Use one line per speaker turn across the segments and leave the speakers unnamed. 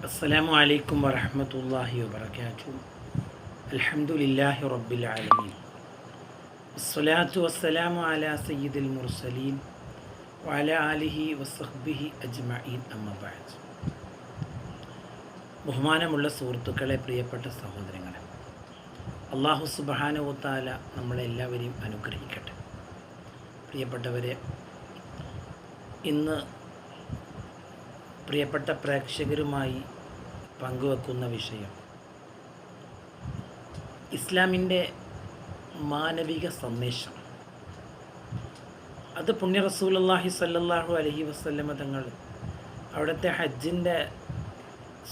السلام عليكم ورحمة الله وبركاته الحمد لله رب العالمين الصلاة والسلام على سيد المرسلين وعلى آله وصحبه أجمعين أما بعد ബഹുമാനമുള്ള സുഹൃത്തുക്കളെ പ്രിയപ്പെട്ട സഹോദരങ്ങളെ അള്ളാഹു സുബാനുവത്താല നമ്മളെല്ലാവരെയും അനുഗ്രഹിക്കട്ടെ പ്രിയപ്പെട്ടവരെ ഇന്ന് പ്രിയപ്പെട്ട പ്രേക്ഷകരുമായി പങ്കുവെക്കുന്ന വിഷയം. ഇസ്ലാമിന്റെ മാനവിക സന്ദേശം. അത് പുണ്യ റസൂലല്ലാഹി സല്ലല്ലാഹു അലഹി വസ്ല്ലമ തങ്ങൾ അവിടുത്തെ ഹജ്ജിന്റെ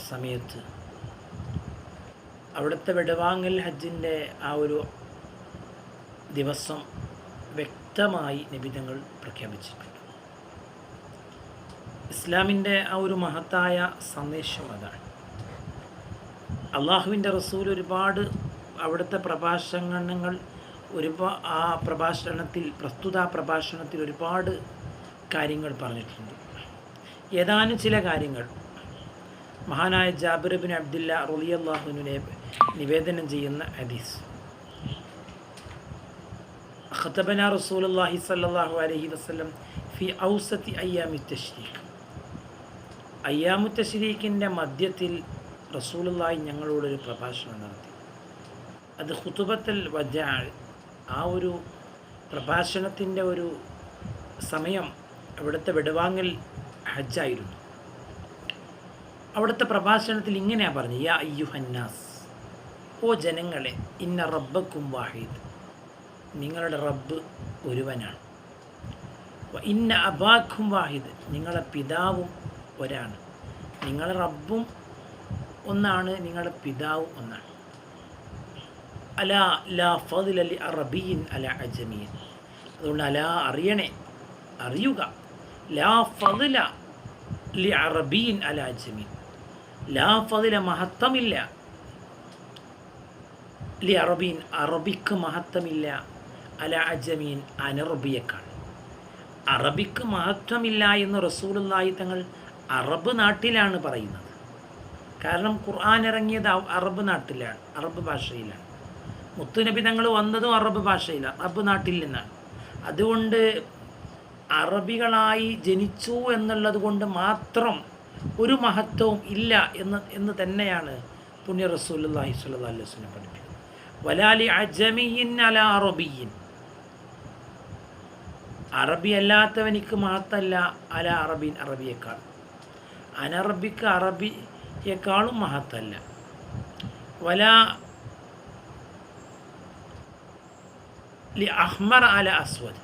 സമയത്ത് അവിടുത്തെ വിടവാങ്ങൽ ഹജ്ജിന്റെ ആ ഒരു ദിവസം വ്യക്തമായി നിബിധങ്ങൾ പ്രഖ്യാപിച്ചിട്ടുണ്ട്. ഇസ്ലാമിന്റെ ആ ഒരു മഹത്തായ സന്ദേശം അതാണ്. അള്ളാഹുവിന്റെ റസൂൽ ഒരുപാട് അവിടുത്തെ പ്രഭാഷണങ്ങൾ ഒരുപാ ആ പ്രഭാഷണത്തിൽ പ്രസ്തുത പ്രഭാഷണത്തിൽ ഒരുപാട് കാര്യങ്ങൾ പറഞ്ഞിട്ടുണ്ട്. ഏതാനും ചില കാര്യങ്ങൾ. മഹാനായ ജാബിർ ബിൻ റുലി റളിയല്ലാഹുവിനെ നിവേദനം ചെയ്യുന്ന ഹദീസ്. ഖത്തബന റസൂലുള്ളാഹി സ്വല്ലല്ലാഹു അലഹി വസ്ലം ഫി ഔസത്തി അയ്യാമുത്തശ്രീഖ്. അയ്യാമുത്തശ്രീഖിന്റെ മധ്യത്തിൽ റസൂലുള്ളാഹി ഞങ്ങളോടൊരു പ്രഭാഷണം നടത്തി. അത് ഹുതുബത്തൽ വജാൾ ആ ഒരു പ്രഭാഷണത്തിന്റെ ഒരു സമയം അവിടുത്തെ വിടവാങ്ങൽ ഹജ്ജായിരുന്നു. അവിടുത്തെ പ്രഭാഷണത്തിൽ ഇങ്ങനെയാണ് പറഞ്ഞു യാ അയ്യുഹന്നാസ് ഓ ജനങ്ങളെ ഇന്ന റബ്ബക്കും വാഹിദ് നിങ്ങളുടെ റബ്ബ് ഒരുവനാണ്. ഇന്ന അബാഖും വാഹിദ് നിങ്ങളുടെ പിതാവും ഒരാണ്. നിങ്ങളുടെ റബ്ബും ഒന്നാണ് നിങ്ങളുടെ പിതാവ് ഒന്നാണ്. അല ലാ ഫതിൽ അലി അറബിയിൻ അല അജമീൻ. അതുകൊണ്ട് അല അറിയണേ അറിയുക. ലാ ഫതില ലി അറബിയിൻ അല അജമീൻ. ലാ ഫതില മഹത്വമില്ല ലി അറബീൻ അറബിക്ക് മഹത്വമില്ല അല അജമീൻ അനറബിയക്കാണ് അറബിക്ക് മഹത്വമില്ല എന്ന് റസൂലുള്ളാഹി തങ്ങൾ അറബ് നാട്ടിലാണ് പറയുന്നത്. കാരണം ഖുർആൻ ഇറങ്ങിയത് അറബ് നാട്ടിലാണ് അറബ് ഭാഷയിലാണ്. മുത്തുനബി തങ്ങൾ വന്നതും അറബ് ഭാഷയിലാണ് അറബ് നാട്ടിൽ നിന്നാണ്. അതുകൊണ്ട് അറബികളായി ജനിച്ചു എന്നുള്ളത് കൊണ്ട് മാത്രം ഒരു മഹത്വവും ഇല്ല എന്ന് എന്ന് തന്നെയാണ് പുണ്യ അലൈഹി വസല്ലം പഠിപ്പിക്കുന്നത്. വലാലി അജമിയിൻ അല അറബിയിൻ. അറബി അല്ലാത്തവനിക്ക് മഹത്തല്ല അല അറബീൻ അറബിയേക്കാൾ. അനറബിക്ക് അറബിയേക്കാളും മഹത്തല്ല. വല ലി അഹ്മർ അല അസ്വദ്.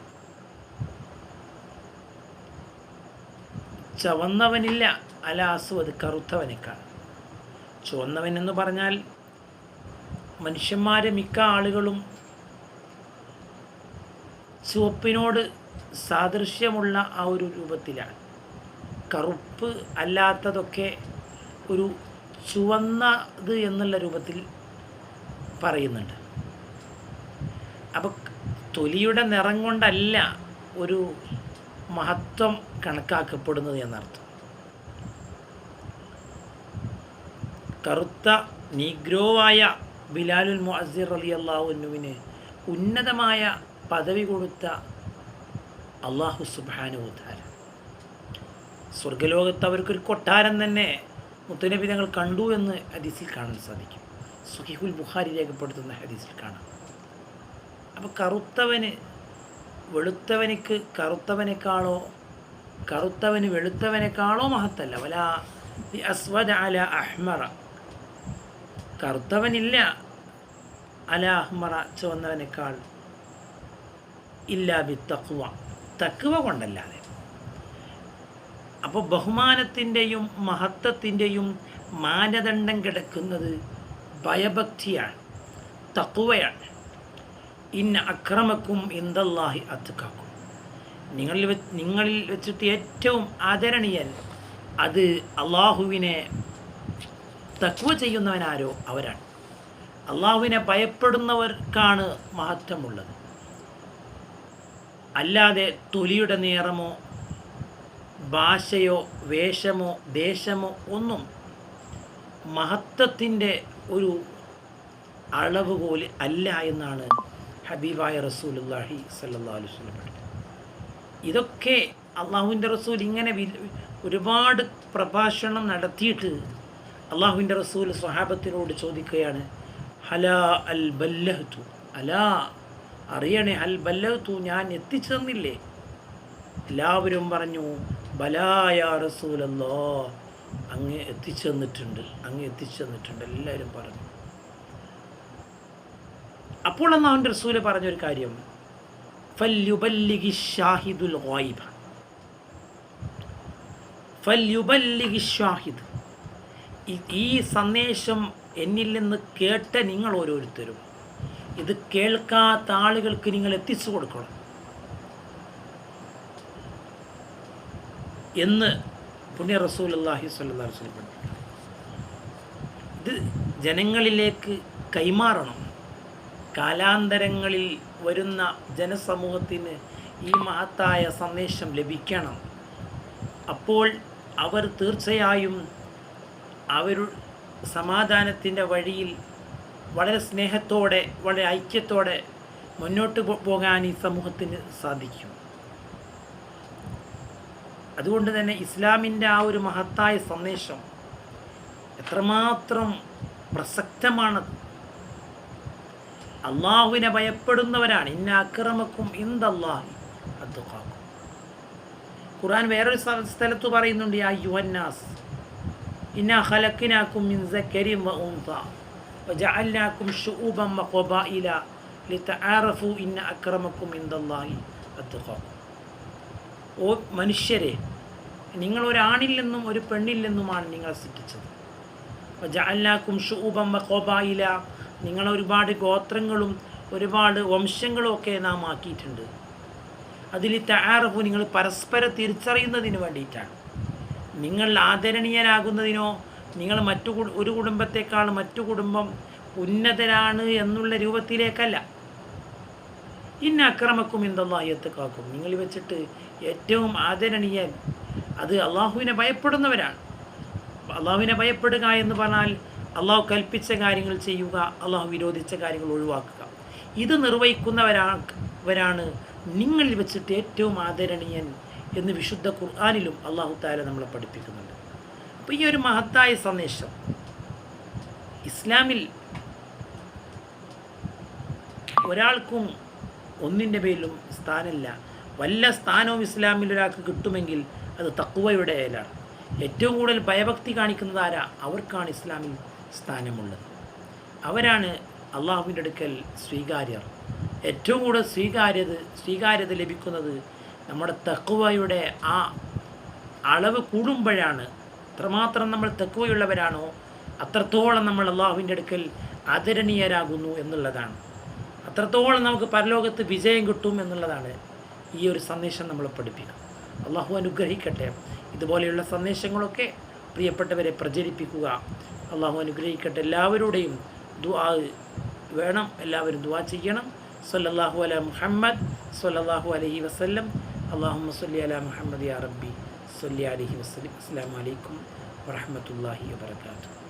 ചുവന്നവനില്ല അല അസ്വദ് കറുത്തവനേക്കാൾ. ചുവന്നവൻ എന്ന് പറഞ്ഞാൽ മനുഷ്യന്മാരെ മിക്ക ആളുകളും ചുവപ്പിനോട് സാദൃശ്യമുള്ള ആ ഒരു രൂപത്തിലാണ്. കറുപ്പ് അല്ലാത്തതൊക്കെ ഒരു ചുവന്നത് എന്നുള്ള രൂപത്തിൽ പറയുന്നുണ്ട്. അപ്പോൾ തൊലിയുടെ നിറം കൊണ്ടല്ല ഒരു മഹത്വം കണക്കാക്കപ്പെടുന്നത് എന്നർത്ഥം. കറുത്ത നീഗ്രോവായ ബിലാലുൽ മുഅസിർ അലി അള്ളാഹുനുവിന് ഉന്നതമായ പദവി കൊടുത്ത അള്ളാഹു സുബാനുദ്ധാര സ്വർഗലോകത്ത് അവർക്കൊരു കൊട്ടാരം തന്നെ മുത്തനബി ഞങ്ങൾ കണ്ടു എന്ന് ഹദീസിൽ കാണാൻ സാധിക്കും. സുഹിഹുൽ ബുഖാരി രേഖപ്പെടുത്തുന്ന ഹദീസിൽ കാണാം. അപ്പോൾ കറുത്തവന് വെളുത്തവനിക്ക് കറുത്തവനേക്കാളോ കറുത്തവന് വെളുത്തവനേക്കാളോ മഹത്തല്ല. വല അസ്വദ അല അഹ്മറ. കറുത്തവനില്ല അല അഹ്മറ ചുവന്നവനേക്കാൾ ഇല്ലാ ബി തക്കുവ തക്കുവ കൊണ്ടല്ലാതെ. അപ്പോൾ ബഹുമാനത്തിന്റെയും മഹത്വത്തിന്റെയും മാനദണ്ഡം കിടക്കുന്നത് ഭയഭക്തിയാണ് തക്കുവയാണ് ഇന്ന അക്രമക്കും ഇന്ദല്ലാഹി അത്തുക്കാക്കും നിങ്ങളിൽ വെ നിങ്ങളിൽ വെച്ചിട്ട് ഏറ്റവും ആദരണീയൻ അത് അള്ളാഹുവിനെ തക്കുവ ചെയ്യുന്നവനാരോ അവരാണ്. അള്ളാഹുവിനെ ഭയപ്പെടുന്നവർക്കാണ് മഹത്വമുള്ളത്. അല്ലാതെ തൊലിയുടെ നിറമോ ഭാഷയോ വേഷമോ ദേശമോ ഒന്നും മഹത്വത്തിന്റെ ഒരു അളവ് പോലെ അല്ല എന്നാണ് ഹബീബായ റസൂലുല്ലാഹി സല്ലാ അലുസ്ലം ഇതൊക്കെ അള്ളാഹുവിന്റെ റസൂൽ ഇങ്ങനെ ഒരുപാട് പ്രഭാഷണം നടത്തിയിട്ട് അള്ളാഹുവിന്റെ റസൂൽ സ്വഹാബത്തിനോട് ചോദിക്കുകയാണ് ഹലാ അൽ ബല്ലഹത്തു അലാ അറിയണേ അൽ ബല്ലഹത്തു ഞാൻ എത്തിച്ചു തന്നില്ലേ എല്ലാവരും പറഞ്ഞു ബലായ അങ്ങ് എത്തിച്ചെന്നിട്ടുണ്ട് അങ്ങ് എത്തിച്ചെന്നിട്ടുണ്ട് എല്ലാവരും പറഞ്ഞു. അപ്പോൾ അന്ന് അവന്റെ റസൂൽ പറഞ്ഞൊരു കാര്യം ഷാഹിദുൽ ഷാഹിദ്. ഈ സന്ദേശം എന്നിൽ നിന്ന് കേട്ട നിങ്ങൾ ഓരോരുത്തരും ഇത് കേൾക്കാത്ത ആളുകൾക്ക് നിങ്ങൾ എത്തിച്ചു കൊടുക്കണം. എന്ന് പുണ്യ റസൂൽ അള്ളാഹി സ്വല്ലാ വസ്ലം ഇത് ജനങ്ങളിലേക്ക് കൈമാറണം. കാലാന്തരങ്ങളിൽ വരുന്ന ജനസമൂഹത്തിന് ഈ മഹത്തായ സന്ദേശം ലഭിക്കണം. അപ്പോൾ അവർ തീർച്ചയായും അവർ സമാധാനത്തിന്റെ വഴിയിൽ വളരെ സ്നേഹത്തോടെ വളരെ ഐക്യത്തോടെ മുന്നോട്ട് പോകാൻ ഈ സമൂഹത്തിന് സാധിക്കും. അതുകൊണ്ട് തന്നെ ഇസ്ലാമിന്റെ ആ ഒരു മഹത്തായ സന്ദേശം എത്രമാത്രം പ്രസക്തമാണ്. അള്ളാഹുവിനെ ഭയപ്പെടുന്നവരാണ്. ഇന്ന അക്രമക്കും ഇന്ദല്ലാഹി അദ്ദുഖാക്കും. ഖുർആൻ വേറൊരു സ്ഥലത്ത് പറയുന്നുണ്ട് ആ യുവന്നാസ് ഇന്ന ഹലക്കിനാക്കും മിൻ സക്കരിൻ വ ലിതആറഫു ഇന്ന അക്രമക്കും ഇന്ദല്ലാഹി അദ്ദുഖാക്കും. ഓ മനുഷ്യരെ നിങ്ങൾ ഒരാണിൽ ഒരു പെണ്ണിൽ നിങ്ങൾ സിദ്ധിച്ചത് ജഅല്ലാക്കും ഷൂബം കോബായില നിങ്ങൾ ഒരുപാട് ഗോത്രങ്ങളും ഒരുപാട് വംശങ്ങളും ഒക്കെ നാം ആക്കിയിട്ടുണ്ട്. അതിൽ തയ്യാറപ്പ് നിങ്ങൾ പരസ്പരം തിരിച്ചറിയുന്നതിന് വേണ്ടിയിട്ടാണ്. നിങ്ങൾ ആദരണീയരാകുന്നതിനോ നിങ്ങൾ മറ്റു ഒരു കുടുംബത്തെക്കാൾ മറ്റു കുടുംബം ഉന്നതരാണ് എന്നുള്ള രൂപത്തിലേക്കല്ല. ഇന്ന അക്രമക്കും എന്തെല്ലാം കാക്കും നിങ്ങൾ വെച്ചിട്ട് ഏറ്റവും ആദരണീയൻ അത് അള്ളാഹുവിനെ ഭയപ്പെടുന്നവരാണ്. അള്ളാഹുവിനെ ഭയപ്പെടുക എന്ന് പറഞ്ഞാൽ അള്ളാഹു കൽപ്പിച്ച കാര്യങ്ങൾ ചെയ്യുക അള്ളാഹു വിരോധിച്ച കാര്യങ്ങൾ ഒഴിവാക്കുക. ഇത് നിർവഹിക്കുന്നവരാണ് നിങ്ങളിൽ വെച്ചിട്ട് ഏറ്റവും ആദരണീയൻ എന്ന് വിശുദ്ധ ഖുർആാനിലും അള്ളാഹു താല നമ്മളെ പഠിപ്പിക്കുന്നുണ്ട്. അപ്പോൾ ഈ ഒരു മഹത്തായ സന്ദേശം. ഇസ്ലാമിൽ ഒരാൾക്കും ഒന്നിന്റെ പേരിലും സ്ഥാനമില്ല. വല്ല സ്ഥാനവും ഇസ്ലാമിൽ ഒരാൾക്ക് കിട്ടുമെങ്കിൽ അത് തക്കുവയുടെ അയലാണ് ഏറ്റവും കൂടുതൽ ഭയഭക്തി കാണിക്കുന്നത് ആരാ? അവർക്കാണ് ഇസ്ലാമിൽ സ്ഥാനമുള്ളത്. അവരാണ് അള്ളാഹുവിന്റെ അടുക്കൽ സ്വീകാര്യർ. ഏറ്റവും കൂടുതൽ സ്വീകാര്യത സ്വീകാര്യത ലഭിക്കുന്നത് നമ്മുടെ തക്കുവയുടെ ആ അളവ് കൂടുമ്പോഴാണ്. എത്രമാത്രം നമ്മൾ തക്കുവയുള്ളവരാണോ അത്രത്തോളം നമ്മൾ അള്ളാഹുവിന്റെ അടുക്കൽ ആദരണീയരാകുന്നു എന്നുള്ളതാണ്. അത്രത്തോളം നമുക്ക് പരലോകത്ത് വിജയം കിട്ടും എന്നുള്ളതാണ്. ഈ ഒരു സന്ദേശം നമ്മൾ പഠിപ്പിക്കും അള്ളാഹു അനുഗ്രഹിക്കട്ടെ. ഇതുപോലെയുള്ള സന്ദേശങ്ങളൊക്കെ പ്രിയപ്പെട്ടവരെ പ്രചരിപ്പിക്കുക. അള്ളാഹു അനുഗ്രഹിക്കട്ടെ. എല്ലാവരുടെയും ദുആ വേണം. എല്ലാവരും ദുആ ചെയ്യണം. സല്ലല്ലാഹു അല മുഹമ്മദ് സല്ലല്ലാഹു അലൈഹി വസല്ലം. അള്ളാഹു സല്ലി അല മുഹമ്മദ് യാ റബ്ബി സല്ലി അലൈഹി വസ്ലം അസ്സാം വലൈക്കും വറഹമത്തല്ലാഹി വാത്തു